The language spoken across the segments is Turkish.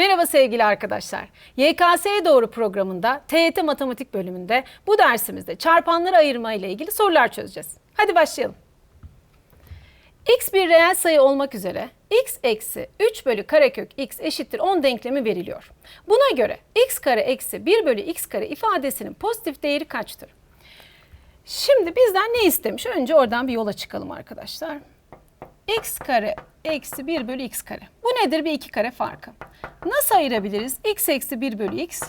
Merhaba sevgili arkadaşlar. YKS'ye doğru programında TYT Matematik bölümünde bu dersimizde çarpanları ayırma ile ilgili sorular çözeceğiz. Hadi başlayalım. x bir reel sayı olmak üzere x eksi 3 bölü karekök x eşittir 10 denklemi veriliyor. Buna göre x kare eksi 1 bölü x kare ifadesinin pozitif değeri kaçtır? Şimdi bizden ne istemiş? Önce oradan bir yola çıkalım arkadaşlar. X kare eksi 1 bölü x kare. Bu nedir? Bir iki kare farkı. Nasıl ayırabiliriz? x eksi 1 bölü x,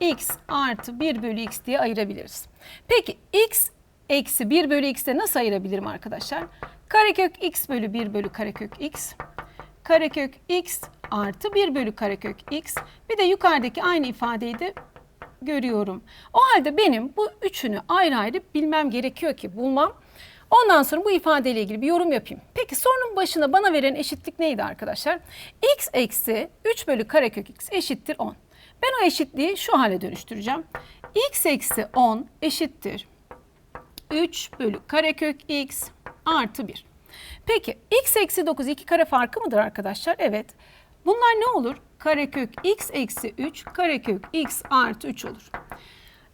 x artı 1 bölü x diye ayırabiliriz. Peki x eksi 1 bölü x'e nasıl ayırabilirim arkadaşlar? Karekök x bölü 1 bölü karekök x, karekök x artı 1 bölü karekök x. Bir de yukarıdaki aynı ifadeyi de görüyorum. O halde benim bu üçünü ayrı ayrı bilmem gerekiyor ki bulmam. Ondan sonra bu ifadeyle ilgili bir yorum yapayım. Peki sorunun başına bana veren eşitlik neydi arkadaşlar? x eksi 3 bölü karekök x eşittir 10. Ben o eşitliği şu hale dönüştüreceğim. x eksi 10 eşittir 3 bölü karekök x artı 1. Peki x eksi 9 iki kare farkı mıdır arkadaşlar? Evet. Bunlar ne olur? Karekök x eksi 3 karekök x artı 3 olur.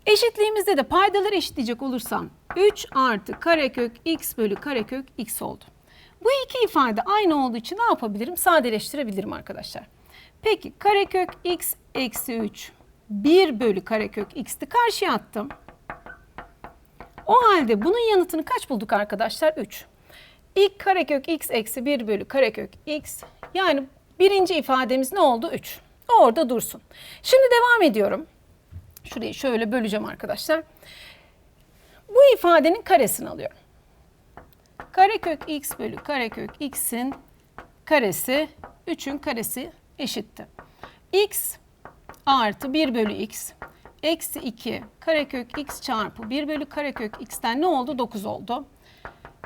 Eşitliğimizde de paydaları eşitleyecek olursam 3 artı karekök x bölü karekök x oldu. Bu iki ifade aynı olduğu için ne yapabilirim? Sadeleştirebilirim arkadaşlar. Peki karekök x eksi 3 1 bölü karekök x'ti karşıya attım. O halde bunun yanıtını kaç bulduk arkadaşlar? 3. İlk karekök x eksi 1 bölü karekök x yani birinci ifademiz ne oldu? 3. Orada dursun. Şimdi devam ediyorum. Şurayı şöyle böleceğim arkadaşlar. Bu ifadenin karesini alıyorum. Karekök x bölü karekök x'in karesi 3'ün karesi eşitti. x artı 1 bölü x eksi 2 karekök x çarpı 1 bölü karekök x'ten ne oldu? 9 oldu.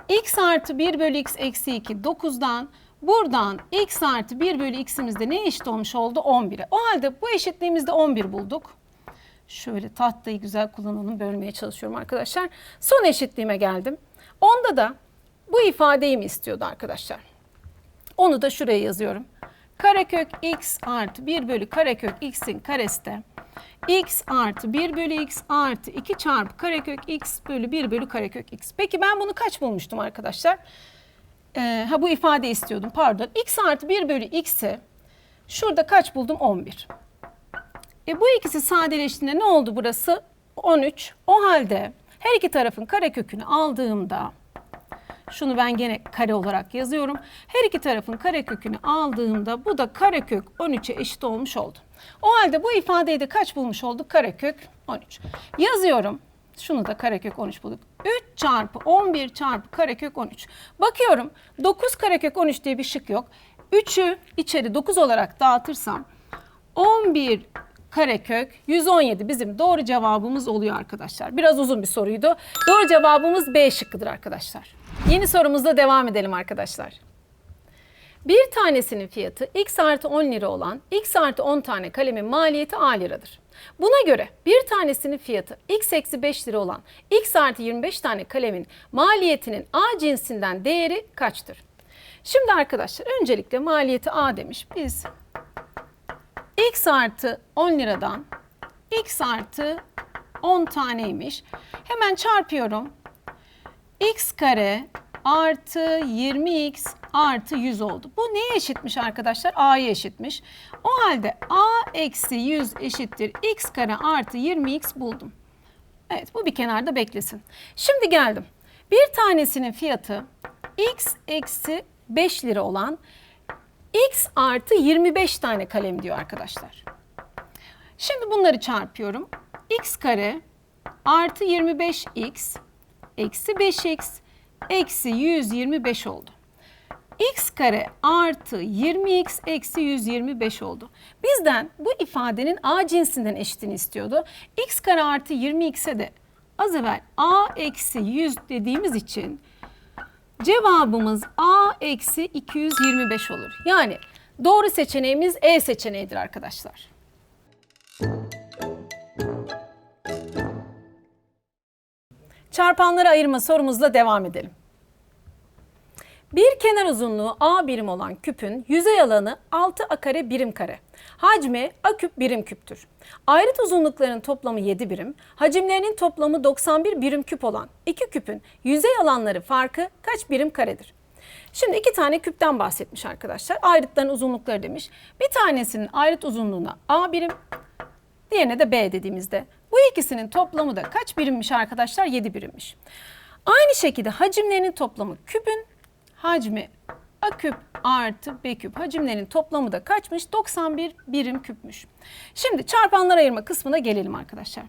x artı 1 bölü x eksi 2 9'dan buradan x artı 1 bölü x'imiz de ne eşit olmuş oldu? 11'e. O halde bu eşitliğimizde 11 bulduk. Şöyle tahtayı güzel kullanalım. Bölmeye çalışıyorum arkadaşlar. Son eşitliğime geldim. Onda da bu ifadeyi mi istiyordu arkadaşlar? Onu da şuraya yazıyorum. Karekök x artı 1 bölü karekök x'in karesi de x artı 1 bölü x artı 2 çarpı karekök x bölü 1 bölü karekök x. Peki ben bunu kaç bulmuştum arkadaşlar? Ee, ha bu ifade istiyordum pardon. x artı 1 bölü x'i şurada kaç buldum? 11. E bu ikisi sadeleştiğinde ne oldu burası? 13. O halde her iki tarafın karekökünü aldığımda şunu ben gene kare olarak yazıyorum. Her iki tarafın karekökünü aldığımda bu da karekök 13'e eşit olmuş oldu. O halde bu ifadeyi de kaç bulmuş olduk? Karekök 13. Yazıyorum. Şunu da karekök 13 bulduk. 3 çarpı 11 çarpı karekök 13. Bakıyorum 9 karekök 13 diye bir şık yok. 3'ü içeri 9 olarak dağıtırsam 11 karekök 117 bizim doğru cevabımız oluyor arkadaşlar. Biraz uzun bir soruydu. Doğru cevabımız B şıkkıdır arkadaşlar. Yeni sorumuzla devam edelim arkadaşlar. Bir tanesinin fiyatı x artı 10 lira olan x artı 10 tane kalemin maliyeti a liradır. Buna göre bir tanesinin fiyatı x eksi 5 lira olan x artı 25 tane kalemin maliyetinin a cinsinden değeri kaçtır? Şimdi arkadaşlar öncelikle maliyeti a demiş. Biz x artı 10 liradan x artı 10 taneymiş. Hemen çarpıyorum. x kare artı 20x artı 100 oldu. Bu neye eşitmiş arkadaşlar? a'ya eşitmiş. O halde a eksi 100 eşittir x kare artı 20x buldum. Evet bu bir kenarda beklesin. Şimdi geldim. Bir tanesinin fiyatı x eksi 5 lira olan x artı 25 tane kalem diyor arkadaşlar. Şimdi bunları çarpıyorum. x kare artı 25x eksi 5x eksi 125 oldu. x kare artı 20x eksi 125 oldu. Bizden bu ifadenin a cinsinden eşitini istiyordu. x kare artı 20x'e de az evvel a eksi 100 dediğimiz için Cevabımız A eksi 225 olur. Yani doğru seçeneğimiz E seçeneğidir arkadaşlar. Çarpanları ayırma sorumuzla devam edelim. Bir kenar uzunluğu A birim olan küpün yüzey alanı 6 a kare birim kare. Hacmi a küp birim küptür. Ayrıt uzunluklarının toplamı 7 birim, hacimlerinin toplamı 91 birim küp olan iki küpün yüzey alanları farkı kaç birim karedir? Şimdi iki tane küpten bahsetmiş arkadaşlar. Ayrıtların uzunlukları demiş. Bir tanesinin ayrıt uzunluğuna A birim, diğerine de B dediğimizde. Bu ikisinin toplamı da kaç birimmiş arkadaşlar? 7 birimmiş. Aynı şekilde hacimlerinin toplamı küpün hacmi A küp artı B küp hacimlerinin toplamı da kaçmış? 91 birim küpmüş. Şimdi çarpanlar ayırma kısmına gelelim arkadaşlar.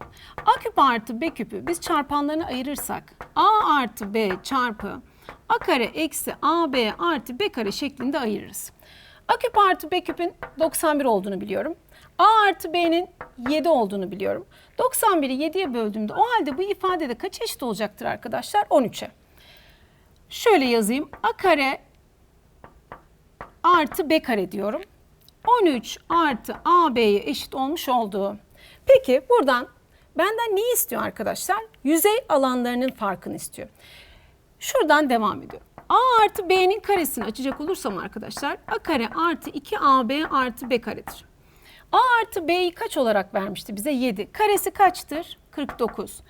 A küp artı B küpü biz çarpanlarını ayırırsak A artı B çarpı A kare eksi AB artı B kare şeklinde ayırırız. A küp artı B küpün 91 olduğunu biliyorum. A artı B'nin 7 olduğunu biliyorum. 91'i 7'ye böldüğümde o halde bu ifadede kaç eşit olacaktır arkadaşlar? 13'e. Şöyle yazayım. A kare artı B kare diyorum. 13 artı AB'ye eşit olmuş oldu. Peki buradan benden neyi istiyor arkadaşlar? Yüzey alanlarının farkını istiyor. Şuradan devam ediyorum. A artı B'nin karesini açacak olursam arkadaşlar A kare artı 2AB artı B karedir. A artı B'yi kaç olarak vermişti bize? 7. Karesi kaçtır? 49.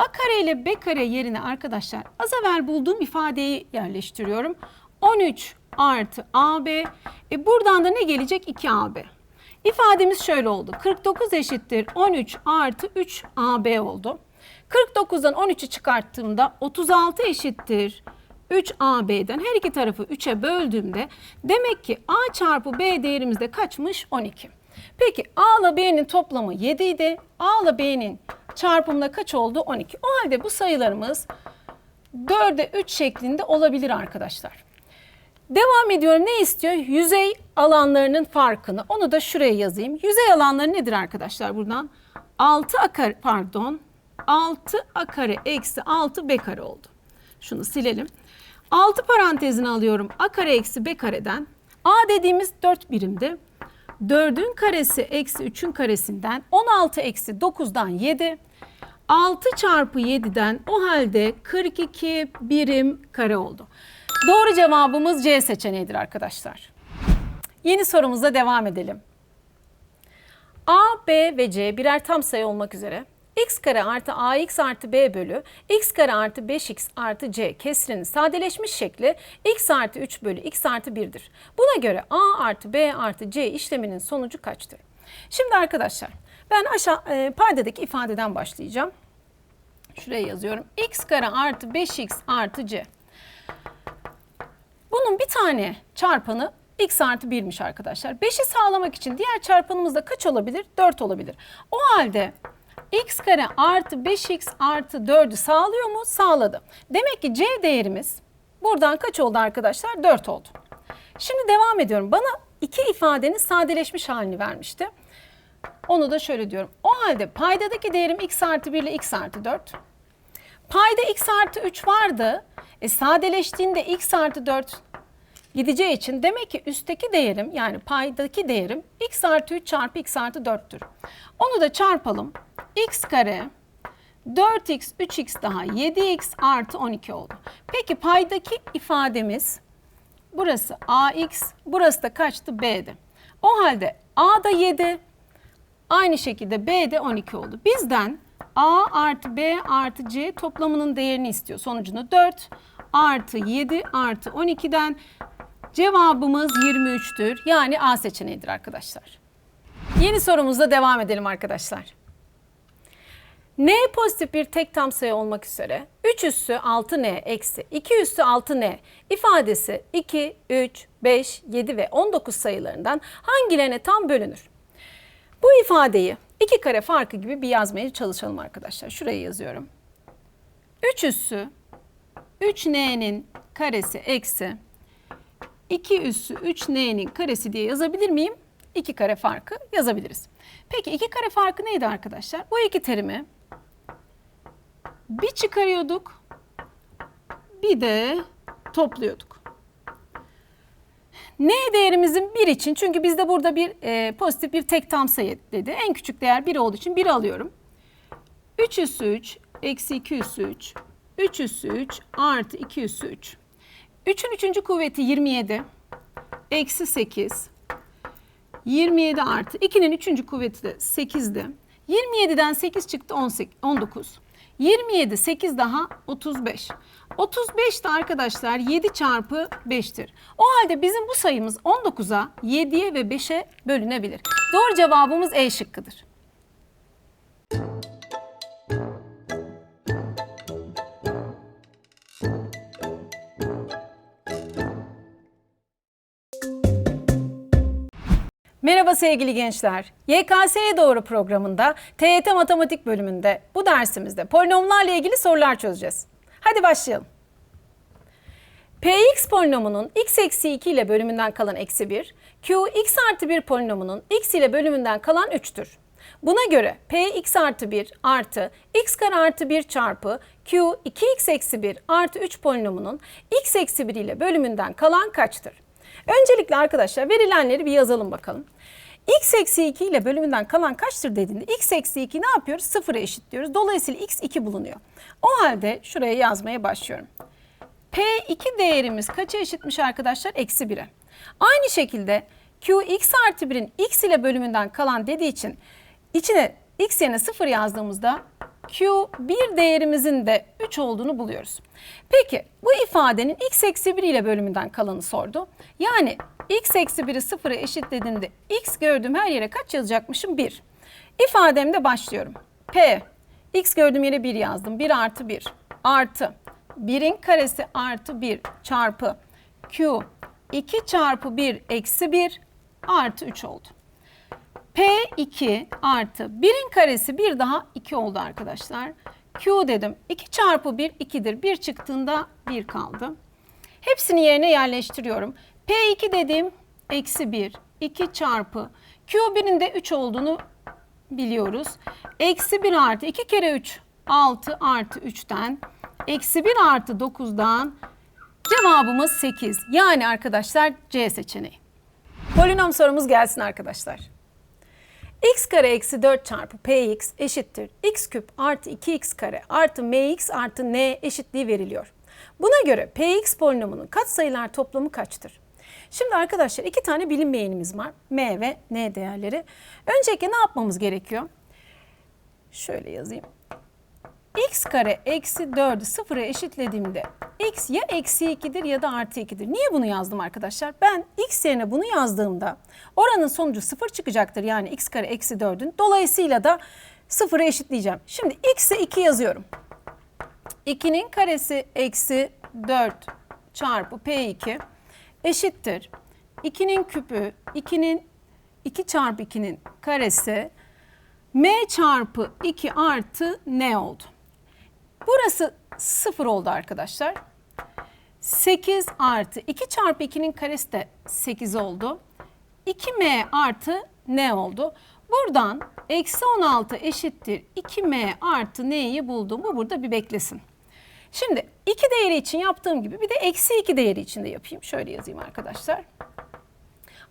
A kare ile B kare yerine arkadaşlar az evvel bulduğum ifadeyi yerleştiriyorum. 13 artı AB. E buradan da ne gelecek? 2AB. İfademiz şöyle oldu. 49 eşittir 13 artı 3 AB oldu. 49'dan 13'ü çıkarttığımda 36 eşittir 3 AB'den her iki tarafı 3'e böldüğümde demek ki A çarpı B değerimiz de kaçmış? 12. Peki A ile B'nin toplamı 7 idi. A ile B'nin çarpımına kaç oldu? 12. O halde bu sayılarımız 4'e 3 şeklinde olabilir arkadaşlar. Devam ediyorum. Ne istiyor? Yüzey alanlarının farkını. Onu da şuraya yazayım. Yüzey alanları nedir arkadaşlar buradan? 6 a kare pardon. 6 a kare eksi 6 b kare oldu. Şunu silelim. 6 parantezini alıyorum. a kare eksi b kareden. a dediğimiz 4 birimdi. 4'ün karesi eksi 3'ün karesinden 16 eksi 9'dan 7. 6 çarpı 7'den o halde 42 birim kare oldu. Doğru cevabımız C seçeneğidir arkadaşlar. Yeni sorumuzla devam edelim. A, B ve C birer tam sayı olmak üzere x kare artı ax artı b bölü x kare artı 5x artı c kesrinin sadeleşmiş şekli x artı 3 bölü x artı 1'dir. Buna göre a artı b artı c işleminin sonucu kaçtır? Şimdi arkadaşlar ben aşağı e, paydadaki ifadeden başlayacağım. Şuraya yazıyorum. x kare artı 5x artı c. Bunun bir tane çarpanı x artı 1'miş arkadaşlar. 5'i sağlamak için diğer çarpanımız da kaç olabilir? 4 olabilir. O halde x kare artı 5x artı 4'ü sağlıyor mu? Sağladı. Demek ki c değerimiz buradan kaç oldu arkadaşlar? 4 oldu. Şimdi devam ediyorum. Bana iki ifadenin sadeleşmiş halini vermişti. Onu da şöyle diyorum. O halde paydadaki değerim x artı 1 ile x artı 4. Payda x artı 3 vardı. E sadeleştiğinde x artı 4 gideceği için demek ki üstteki değerim yani paydaki değerim x artı 3 çarpı x artı 4'tür. Onu da çarpalım. X kare 4x 3x daha 7x artı 12 oldu. Peki paydaki ifademiz burası ax burası da kaçtı b'di. O halde a da 7 aynı şekilde b de 12 oldu. Bizden a artı b artı c toplamının değerini istiyor. Sonucunu 4 artı 7 artı 12'den cevabımız 23'tür. Yani A seçeneğidir arkadaşlar. Yeni sorumuzla devam edelim arkadaşlar. N pozitif bir tek tam sayı olmak üzere 3 üssü 6N eksi 2 üssü 6N ifadesi 2, 3, 5, 7 ve 19 sayılarından hangilerine tam bölünür? Bu ifadeyi iki kare farkı gibi bir yazmaya çalışalım arkadaşlar. Şuraya yazıyorum. 3 üssü 3n'nin karesi eksi 2 üssü 3n'nin karesi diye yazabilir miyim? 2 kare farkı yazabiliriz. Peki 2 kare farkı neydi arkadaşlar? Bu iki terimi bir çıkarıyorduk bir de topluyorduk. N değerimizin 1 için çünkü bizde burada bir e, pozitif bir tek tam sayı dedi. En küçük değer 1 olduğu için 1 alıyorum. 3 üssü 3 eksi 2 üssü 3 3 üssü 3 artı 2 üssü 3. 3'ün 3. kuvveti 27. Eksi 8. 27 artı 2'nin 3. kuvveti de 8'di. 27'den 8 çıktı 18, 19. 27 8 daha 35. 35 de arkadaşlar 7 çarpı 5'tir. O halde bizim bu sayımız 19'a 7'ye ve 5'e bölünebilir. Doğru cevabımız E şıkkıdır. Merhaba sevgili gençler. YKS'ye doğru programında TYT Matematik bölümünde bu dersimizde polinomlarla ilgili sorular çözeceğiz. Hadi başlayalım. Px polinomunun x eksi 2 ile bölümünden kalan eksi 1, Q x artı 1 polinomunun x ile bölümünden kalan 3'tür. Buna göre Px artı 1 artı x kare artı 1 çarpı Q 2x eksi 1 artı 3 polinomunun x eksi 1 ile bölümünden kalan kaçtır? Öncelikle arkadaşlar verilenleri bir yazalım bakalım. x eksi 2 ile bölümünden kalan kaçtır dediğinde x eksi 2 ne yapıyoruz? Sıfıra eşitliyoruz. Dolayısıyla x 2 bulunuyor. O halde şuraya yazmaya başlıyorum. P2 değerimiz kaça eşitmiş arkadaşlar? Eksi 1'e. Aynı şekilde Q x artı 1'in x ile bölümünden kalan dediği için içine x yerine 0 yazdığımızda Q1 değerimizin de 3 olduğunu buluyoruz. Peki bu ifadenin x eksi 1 ile bölümünden kalanı sordu. Yani x eksi 1'i 0'a eşitlediğinde x gördüğüm her yere kaç yazacakmışım? 1. İfademde başlıyorum. P, x gördüğüm yere 1 yazdım. 1 artı 1 artı 1'in karesi artı 1 çarpı Q 2 çarpı 1 eksi 1 artı 3 oldu. P2 artı 1'in karesi bir daha 2 oldu arkadaşlar. Q dedim. 2 çarpı 1 2'dir. 1 çıktığında 1 kaldı. Hepsini yerine yerleştiriyorum. P2 dediğim eksi 1. 2 çarpı Q1'in de 3 olduğunu biliyoruz. Eksi 1 artı 2 kere 3 6 artı 3'ten eksi 1 artı 9'dan cevabımız 8. Yani arkadaşlar C seçeneği. Polinom sorumuz gelsin arkadaşlar x kare eksi 4 çarpı px eşittir x küp artı 2x kare artı mx artı n eşitliği veriliyor. Buna göre px polinomunun katsayılar toplamı kaçtır? Şimdi arkadaşlar iki tane bilinmeyenimiz var. M ve N değerleri. Öncelikle ne yapmamız gerekiyor? Şöyle yazayım x kare eksi 4'ü sıfıra eşitlediğimde x ya eksi 2'dir ya da artı 2'dir. Niye bunu yazdım arkadaşlar? Ben x yerine bunu yazdığımda oranın sonucu sıfır çıkacaktır. Yani x kare eksi 4'ün. Dolayısıyla da sıfıra eşitleyeceğim. Şimdi x'e 2 yazıyorum. 2'nin karesi eksi 4 çarpı p2 eşittir. 2'nin küpü 2'nin 2 çarpı 2'nin karesi m çarpı 2 artı n oldu. Burası 0 oldu arkadaşlar. 8 artı 2 çarpı 2'nin karesi de 8 oldu. 2m artı n oldu. Buradan eksi 16 eşittir 2m artı n'yi buldum. Bu burada bir beklesin. Şimdi 2 değeri için yaptığım gibi bir de eksi 2 değeri için de yapayım. Şöyle yazayım arkadaşlar.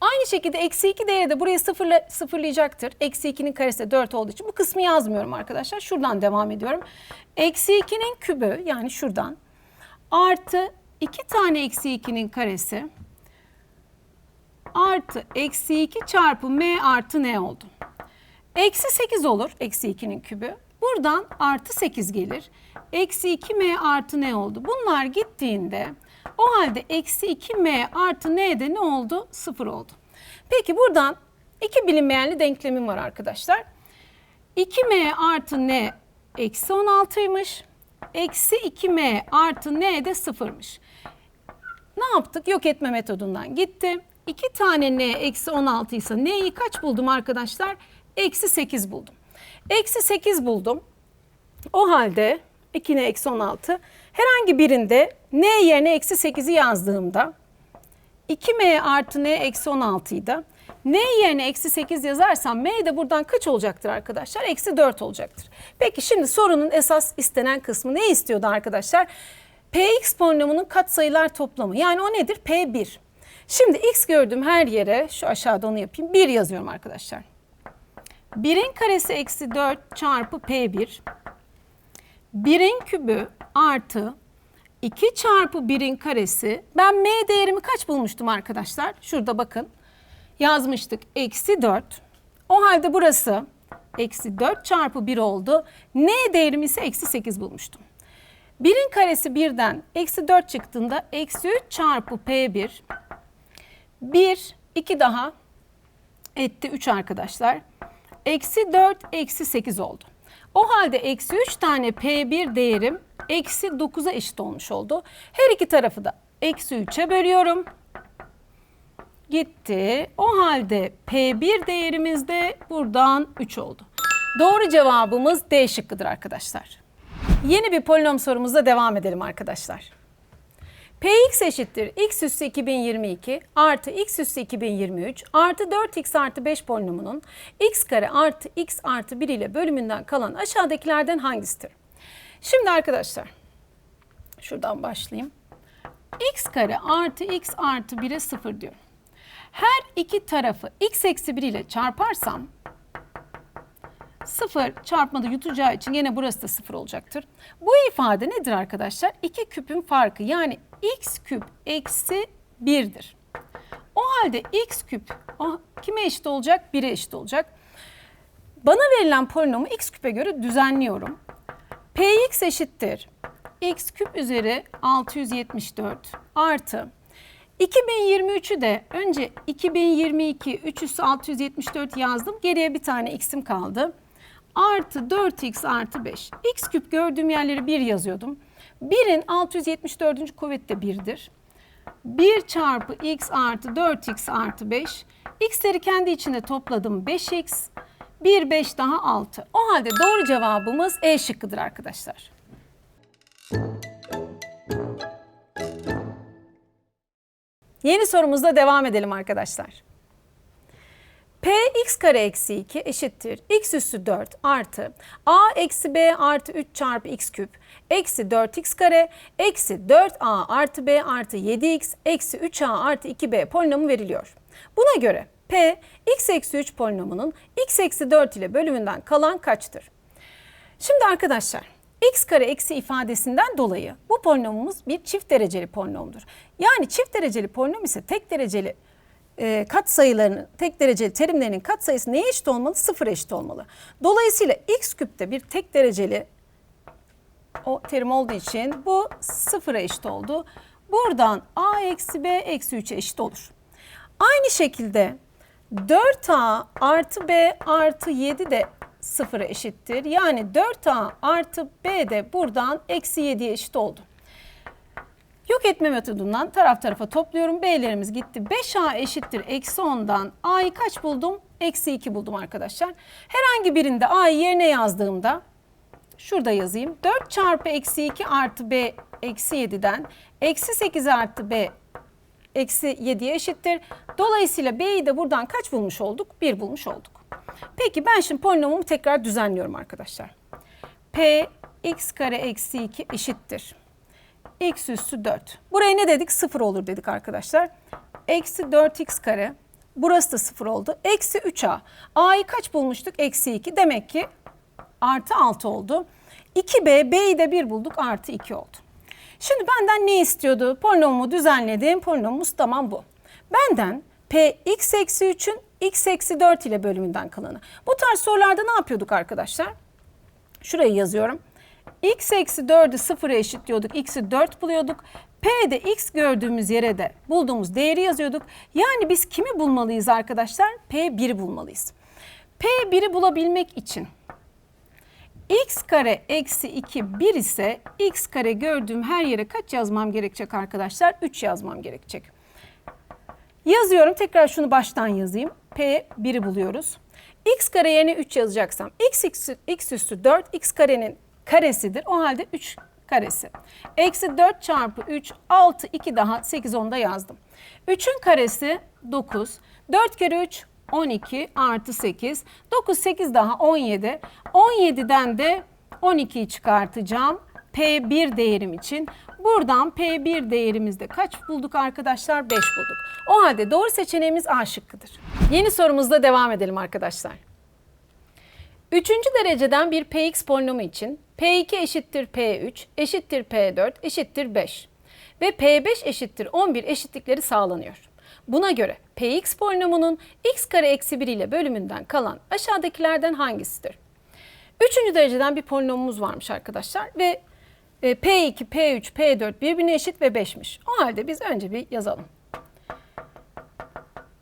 Aynı şekilde eksi 2 değeri de burayı sıfırla, sıfırlayacaktır. Eksi 2'nin karesi de 4 olduğu için bu kısmı yazmıyorum arkadaşlar. Şuradan devam ediyorum. Eksi 2'nin kübü yani şuradan artı 2 tane eksi 2'nin karesi artı eksi 2 çarpı m artı n oldu. Eksi 8 olur eksi 2'nin kübü. Buradan artı 8 gelir. Eksi 2m artı n oldu. Bunlar gittiğinde o halde eksi 2m artı n ne oldu? 0 oldu. Peki buradan iki bilinmeyenli denklemim var arkadaşlar. 2m artı n eksi 16'ymış. Eksi 2m artı n de 0'mış. Ne yaptık? Yok etme metodundan gitti. 2 tane n eksi 16 ise n'yi kaç buldum arkadaşlar? Eksi 8 buldum. Eksi 8 buldum. O halde 2 n eksi 16 herhangi birinde n yerine eksi 8'i yazdığımda 2m artı n eksi 16'yı da n yerine eksi 8 yazarsam m de buradan kaç olacaktır arkadaşlar? Eksi 4 olacaktır. Peki şimdi sorunun esas istenen kısmı ne istiyordu arkadaşlar? Px polinomunun katsayılar toplamı. Yani o nedir? P1. Şimdi x gördüğüm her yere şu aşağıda onu yapayım. 1 yazıyorum arkadaşlar. 1'in karesi eksi 4 çarpı P1. 1'in kübü artı 2 çarpı 1'in karesi. Ben m değerimi kaç bulmuştum arkadaşlar? Şurada bakın. Yazmıştık. Eksi 4. O halde burası eksi 4 çarpı 1 oldu. N değerimi ise eksi 8 bulmuştum. 1'in karesi 1'den eksi 4 çıktığında eksi 3 çarpı P1. 1, 2 daha etti 3 arkadaşlar. Eksi 4, eksi 8 oldu. O halde eksi 3 tane P1 değerim eksi 9'a eşit olmuş oldu. Her iki tarafı da eksi 3'e bölüyorum. Gitti. O halde P1 değerimiz de buradan 3 oldu. Doğru cevabımız D şıkkıdır arkadaşlar. Yeni bir polinom sorumuzla devam edelim arkadaşlar. Px eşittir x üssü 2022 artı x üssü 2023 artı 4x artı 5 polinomunun x kare artı x artı 1 ile bölümünden kalan aşağıdakilerden hangisidir? Şimdi arkadaşlar şuradan başlayayım. x kare artı x artı 1'e 0 diyor. Her iki tarafı x eksi 1 ile çarparsam 0 çarpmada yutacağı için yine burası da 0 olacaktır. Bu ifade nedir arkadaşlar? 2 küpün farkı yani x küp eksi 1'dir. O halde x küp kime eşit olacak? 1'e eşit olacak. Bana verilen polinomu x küpe göre düzenliyorum. px eşittir. x küp üzeri 674 artı 2023'ü de önce 2022 3 üssü 674 yazdım. Geriye bir tane x'im kaldı. Artı 4x artı 5. x küp gördüğüm yerleri 1 yazıyordum. 1'in 674. kuvveti de 1'dir. 1 çarpı x artı 4x artı 5. x'leri kendi içinde topladım 5x. 1, 5 daha 6. O halde doğru cevabımız E şıkkıdır arkadaşlar. Yeni sorumuzla devam edelim arkadaşlar. P x kare eksi 2 eşittir x üssü 4 artı a eksi b artı 3 çarpı x küp eksi 4x kare eksi 4a artı b artı 7x eksi 3a artı 2b polinomu veriliyor. Buna göre p x eksi 3 polinomunun x eksi 4 ile bölümünden kalan kaçtır? Şimdi arkadaşlar x kare eksi ifadesinden dolayı bu polinomumuz bir çift dereceli polinomdur. Yani çift dereceli polinom ise tek dereceli e, kat sayılarının tek dereceli terimlerinin kat sayısı neye eşit olmalı? Sıfır eşit olmalı. Dolayısıyla x küpte bir tek dereceli o terim olduğu için bu sıfıra eşit oldu. Buradan a eksi b eksi 3'e eşit olur. Aynı şekilde 4a artı b artı 7 de sıfıra eşittir. Yani 4a artı b de buradan eksi 7'ye eşit oldu. Yok etme metodundan taraf tarafa topluyorum. B'lerimiz gitti. 5A eşittir eksi 10'dan A'yı kaç buldum? Eksi 2 buldum arkadaşlar. Herhangi birinde A'yı yerine yazdığımda şurada yazayım. 4 çarpı eksi 2 artı B eksi 7'den eksi 8 artı B eksi 7'ye eşittir. Dolayısıyla B'yi de buradan kaç bulmuş olduk? 1 bulmuş olduk. Peki ben şimdi polinomumu tekrar düzenliyorum arkadaşlar. P x kare eksi 2 eşittir x üssü 4. Buraya ne dedik? 0 olur dedik arkadaşlar. Eksi 4x kare. Burası da 0 oldu. Eksi 3a. a'yı kaç bulmuştuk? Eksi 2. Demek ki artı 6 oldu. 2b, b'yi de 1 bulduk. Artı 2 oldu. Şimdi benden ne istiyordu? Polinomu düzenledim. Polinomumuz tamam bu. Benden p x eksi 3'ün x eksi 4 ile bölümünden kalanı. Bu tarz sorularda ne yapıyorduk arkadaşlar? Şurayı yazıyorum x eksi 4'ü sıfıra eşitliyorduk. X'i 4 buluyorduk. P'de x gördüğümüz yere de bulduğumuz değeri yazıyorduk. Yani biz kimi bulmalıyız arkadaşlar? P1'i bulmalıyız. P1'i bulabilmek için x kare eksi 2 1 ise x kare gördüğüm her yere kaç yazmam gerekecek arkadaşlar? 3 yazmam gerekecek. Yazıyorum. Tekrar şunu baştan yazayım. P1'i buluyoruz. x kare yerine 3 yazacaksam x, x, x üstü 4 x karenin karesidir. O halde 3 karesi. Eksi 4 çarpı 3 6 2 daha 8 10'da yazdım. 3'ün karesi 9. 4 kere 3 12 artı 8. 9 8 daha 17. 17'den de 12'yi çıkartacağım. P1 değerim için. Buradan P1 değerimizde kaç bulduk arkadaşlar? 5 bulduk. O halde doğru seçeneğimiz A şıkkıdır. Yeni sorumuzla devam edelim arkadaşlar. Üçüncü dereceden bir px polinomu için P2 eşittir P3 eşittir P4 eşittir 5 ve P5 eşittir 11 eşitlikleri sağlanıyor. Buna göre Px polinomunun x kare eksi 1 ile bölümünden kalan aşağıdakilerden hangisidir? Üçüncü dereceden bir polinomumuz varmış arkadaşlar ve e, P2, P3, P4 birbirine eşit ve 5'miş. O halde biz önce bir yazalım.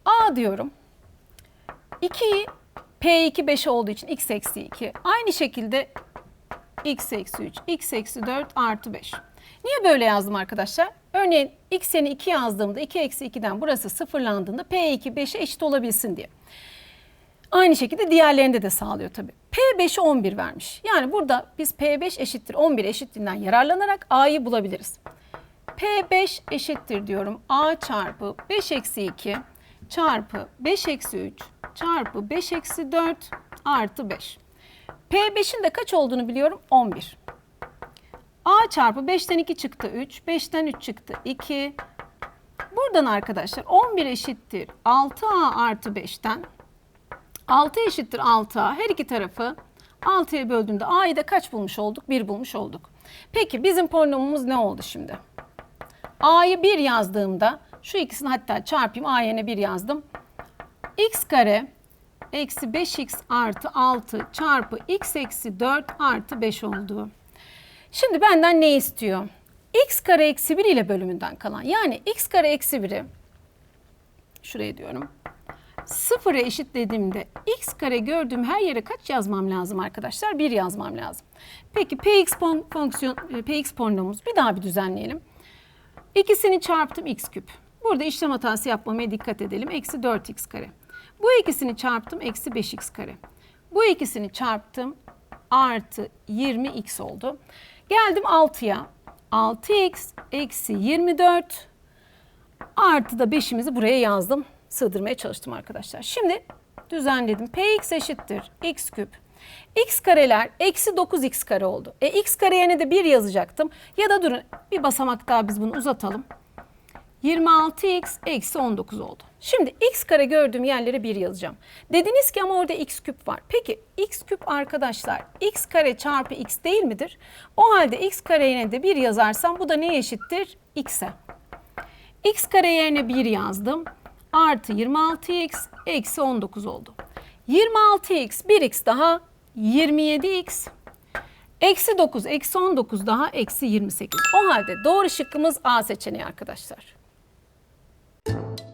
A diyorum. 2'yi P2 5 olduğu için x eksi 2. Aynı şekilde x eksi 3, x eksi 4 artı 5. Niye böyle yazdım arkadaşlar? Örneğin x'ini 2 yazdığımda 2 eksi 2'den burası sıfırlandığında P2 5'e eşit olabilsin diye. Aynı şekilde diğerlerinde de sağlıyor tabii. P5'i 11 vermiş. Yani burada biz P5 eşittir 11 eşitliğinden yararlanarak A'yı bulabiliriz. P5 eşittir diyorum A çarpı 5 eksi 2 çarpı 5 eksi 3 çarpı 5 eksi 4 artı 5. P5'in de kaç olduğunu biliyorum 11. A çarpı 5'ten 2 çıktı 3, 5'ten 3 çıktı 2. Buradan arkadaşlar 11 eşittir 6A artı 5'ten 6 eşittir 6A. Her iki tarafı 6'ya böldüğümde A'yı da kaç bulmuş olduk? 1 bulmuş olduk. Peki bizim polinomumuz ne oldu şimdi? A'yı 1 yazdığımda şu ikisini hatta çarpayım A yerine 1 yazdım. x kare eksi 5x artı 6 çarpı x eksi 4 artı 5 oldu. Şimdi benden ne istiyor? x kare eksi 1 ile bölümünden kalan yani x kare eksi 1'i şuraya diyorum. Sıfıra eşitlediğimde x kare gördüğüm her yere kaç yazmam lazım arkadaşlar? 1 yazmam lazım. Peki px pon fonksiyon e, px polinomumuz bir daha bir düzenleyelim. İkisini çarptım x küp. Burada işlem hatası yapmamaya dikkat edelim. Eksi 4x kare. Bu ikisini çarptım eksi 5x kare. Bu ikisini çarptım artı 20x oldu. Geldim 6'ya. 6x eksi 24 artı da 5'imizi buraya yazdım. Sığdırmaya çalıştım arkadaşlar. Şimdi düzenledim. Px eşittir x küp. x kareler eksi 9x kare oldu. E x kare yerine de 1 yazacaktım. Ya da durun bir basamak daha biz bunu uzatalım. 26x eksi 19 oldu. Şimdi x kare gördüğüm yerlere 1 yazacağım. Dediniz ki ama orada x küp var. Peki x küp arkadaşlar x kare çarpı x değil midir? O halde x kare yerine de 1 yazarsam bu da neye eşittir? x'e. x kare yerine 1 yazdım. Artı 26x eksi 19 oldu. 26x 1x daha 27x Eksi 9, eksi 19 daha eksi 28. O halde doğru şıkkımız A seçeneği arkadaşlar. Thank you